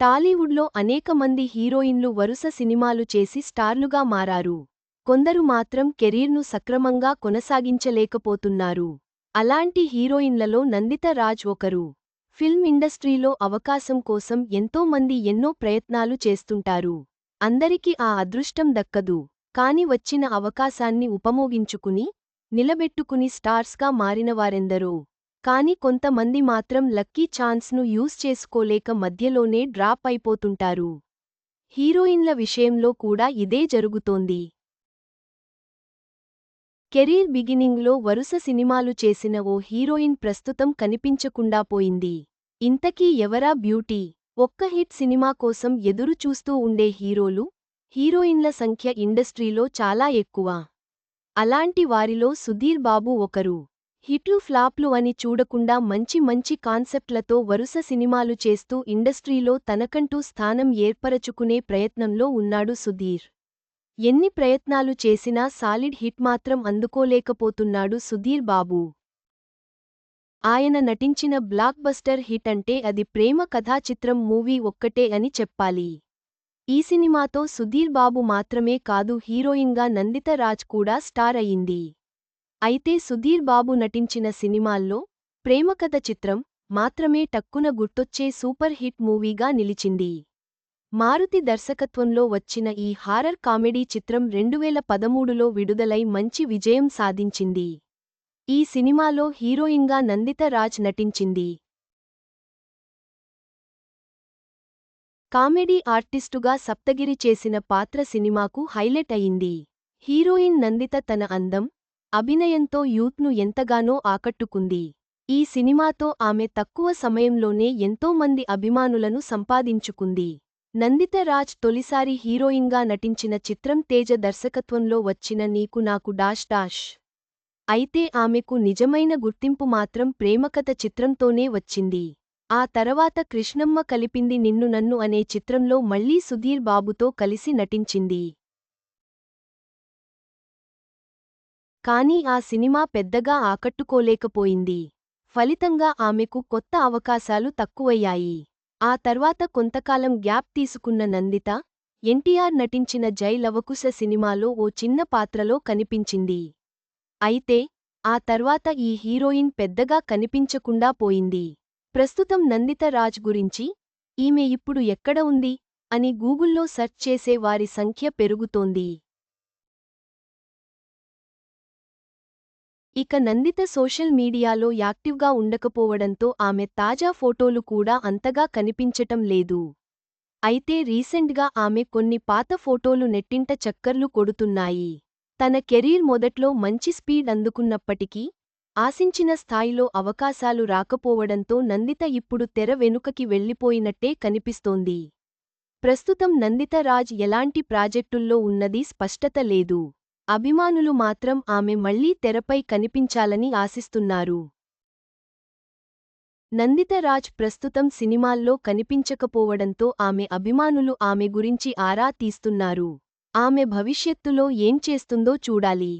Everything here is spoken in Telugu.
టాలీవుడ్లో అనేక మంది హీరోయిన్లు వరుస సినిమాలు చేసి స్టార్లుగా మారారు. కొందరు మాత్రం కెరీర్ను సక్రమంగా కొనసాగించలేకపోతున్నారు. అలాంటి హీరోయిన్లలో నందిత రాజ్ ఒకరు. ఫిల్మ్ ఇండస్ట్రీలో అవకాశం కోసం ఎంతో మంది ఎన్నో ప్రయత్నాలు చేస్తుంటారు. అందరికీ ఆ అదృష్టం దక్కదు. కాని వచ్చిన అవకాశాన్ని ఉపమోగించుకుని నిలబెట్టుకుని స్టార్స్గా మారినవారెందరో. కాని కొంతమంది మాత్రం లక్కీ ఛాన్స్ను యూజ్ చేసుకోలేక మధ్యలోనే డ్రాప్ అయిపోతుంటారు. హీరోయిన్ల విషయంలో కూడా ఇదే జరుగుతోంది. కెరీర్ బిగినింగ్లో వరుస సినిమాలు చేసిన ఓ హీరోయిన్ ప్రస్తుతం కనిపించకుండా పోయింది. ఇంతకీ ఎవరా బ్యూటీ? ఒక్క హిట్ సినిమా కోసం ఎదురు చూస్తూ ఉండే హీరోలు హీరోయిన్ల సంఖ్య ఇండస్ట్రీలో చాలా ఎక్కువ. అలాంటి వారిలో సుధీర్ బాబు ఒకరు. హిట్లు ఫ్లాప్లు అని చూడకుండా మంచి మంచి కాన్సెప్ట్లతో వరుస సినిమాలు చేస్తూ ఇండస్ట్రీలో తనకంటూ స్థానం ఏర్పరచుకునే ప్రయత్నంలో ఉన్నాడు సుధీర్. ఎన్ని ప్రయత్నాలు చేసినా సాలిడ్ హిట్ మాత్రం అందుకోలేకపోతున్నాడు సుధీర్ బాబు. ఆయన నటించిన బ్లాక్ బస్టర్ హిట్ అంటే అది ప్రేమ కథాచిత్రం మూవీ ఒక్కటే అని చెప్పాలి. ఈ సినిమాతో సుధీర్ బాబు మాత్రమే కాదు హీరోయిన్గా నందిత రాజ్ కూడా స్టార్ అయింది. అయితే సుధీర్ బాబు నటించిన సినిమాల్లో ప్రేమకథ చిత్రం మాత్రమే టక్కున గుర్తొచ్చే సూపర్ హిట్ మూవీగా నిలిచింది. మారుతి దర్శకత్వంలో వచ్చిన ఈ హారర్ కామెడీ చిత్రం రెండువేల పదమూడులో విడుదలై మంచి విజయం సాధించింది. ఈ సినిమాలో హీరోయిన్గా నందిత రాజ్ నటించింది. కామెడీ ఆర్టిస్టుగా సప్తగిరి చేసిన పాత్ర సినిమాకు హైలైట్ అయింది. హీరోయిన్ నందిత తన అందం అభినయంతో యూత్ను ఎంతగానో ఆకట్టుకుంది. ఈ సినిమాతో ఆమె తక్కువ సమయంలోనే ఎంతోమంది అభిమానులను సంపాదించుకుంది. నందిత రాజ్ తొలిసారి హీరోయిన్గా నటించిన చిత్రం తేజ దర్శకత్వంలో వచ్చిన నీకు నాకు డాష్ డాష్. అయితే ఆమెకు నిజమైన గుర్తింపు మాత్రం ప్రేమకథ చిత్రంతోనే వచ్చింది. ఆ తర్వాత కృష్ణమ్మ కలిపింది నిన్ను నన్ను అనే చిత్రంలో మళ్ళీ సుధీర్ బాబుతో కలిసి నటించింది. కానీ ఆ సినిమా పెద్దగా ఆకట్టుకోలేకపోయింది. ఫలితంగా ఆమెకు కొత్త అవకాశాలు తక్కువయ్యాయి. ఆ తర్వాత కొంతకాలం గ్యాప్ తీసుకున్న నందిత ఎన్టీఆర్ నటించిన జై లవకుశ సినిమాలో ఓ చిన్న పాత్రలో కనిపించింది. అయితే ఆ తర్వాత ఈ హీరోయిన్ పెద్దగా కనిపించకుండా పోయింది. ప్రస్తుతం నందిత రాజ్ గురించి ఈమె ఇప్పుడు ఎక్కడ ఉంది? అని గూగుల్లో సెర్చ్ చేసే వారి సంఖ్య పెరుగుతోంది. ఇక నందిత సోషల్ మీడియాలో యాక్టివ్గా ఉండకపోవడంతో ఆమె తాజా ఫోటోలు కూడా అంతగా కనిపించటం లేదు. అయితే రీసెంట్గా ఆమె కొన్ని పాత ఫోటోలు నెట్టింట చక్కర్లు కొడుతున్నాయి. తన కెరీర్ మొదట్లో మంచి స్పీడ్ అందుకున్నప్పటికీ ఆశించిన స్థాయిలో అవకాశాలు రాకపోవడంతో నందిత ఇప్పుడు తెర వెనుకకి వెళ్ళిపోయినట్టే కనిపిస్తోంది. ప్రస్తుతం నందిత రాజ్ ఎలాంటి ప్రాజెక్టుల్లో ఉన్నదీ స్పష్టత లేదు. అభిమానులు మాత్రం ఆమె మళ్ళీ తెరపై కనిపించాలని ఆశిస్తున్నారు. నందితరాజ్ ప్రస్తుతం సినిమాల్లో కనిపించకపోవడంతో ఆమె అభిమానులు ఆమె గురించి ఆరా తీస్తున్నారు. ఆమె భవిష్యత్తులో ఏం చేస్తుందో చూడాలి.